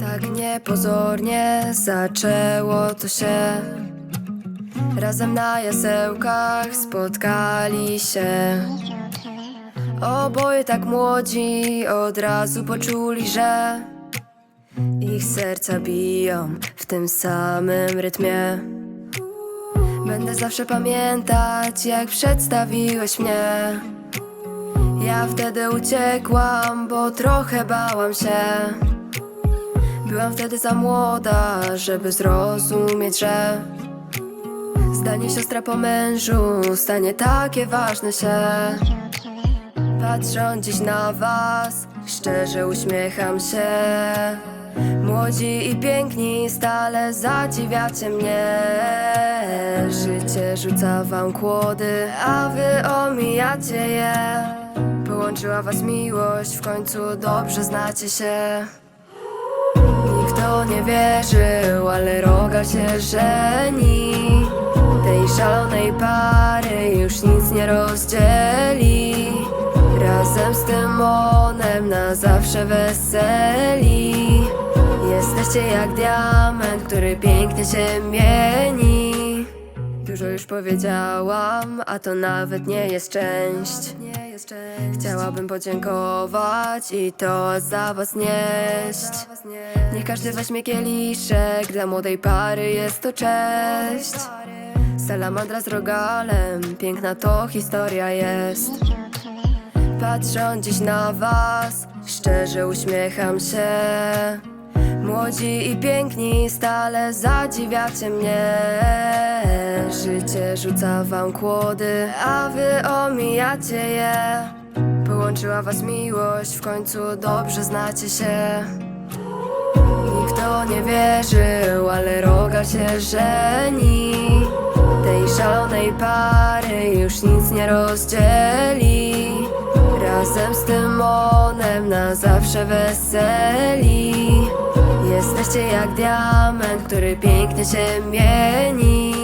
Tak niepozornie zaczęło to się. Razem na jasełkach spotkali się. Oboje tak młodzi od razu poczuli, że Ich serca biją w tym samym rytmie. Będę zawsze pamiętać jak przedstawiłeś mnie. Ja wtedy uciekłam, bo trochę bałam się Byłam wtedy za młoda, żeby zrozumieć, że Zdanie siostra po mężu stanie takie ważne się Patrząc dziś na was, szczerze uśmiecham się. Młodzi i piękni stale zadziwiacie mnie. Życie rzuca wam kłody, a wy omijacie je. Połączyła was miłość, w końcu dobrze znacie się nie wierzył, ale rogal się żeni. Tej szalonej pary już nic nie rozdzieli. Razem z tym onem na zawsze weseli. Jesteście jak diament, który pięknie się mieni już powiedziałam, a to nawet nie jest część. Chciałabym podziękować i to za was nieść. Niech każdy weźmie kieliszek, dla młodej pary jest to cześć. Salamandra z rogalem, piękna to historia jest. Patrząc dziś na was, szczerze uśmiecham się Młodzi i piękni stale zadziwiacie mnie. Życie rzuca wam kłody, a wy omijacie je. Połączyła was miłość, w końcu dobrze znacie się Nikt to nie wierzył, ale rogal się żeni. Tej szalonej pary już nic nie rozdzieli. Razem z tym onem na zawsze weseli. Jesteście jak diament, który pięknie się mieni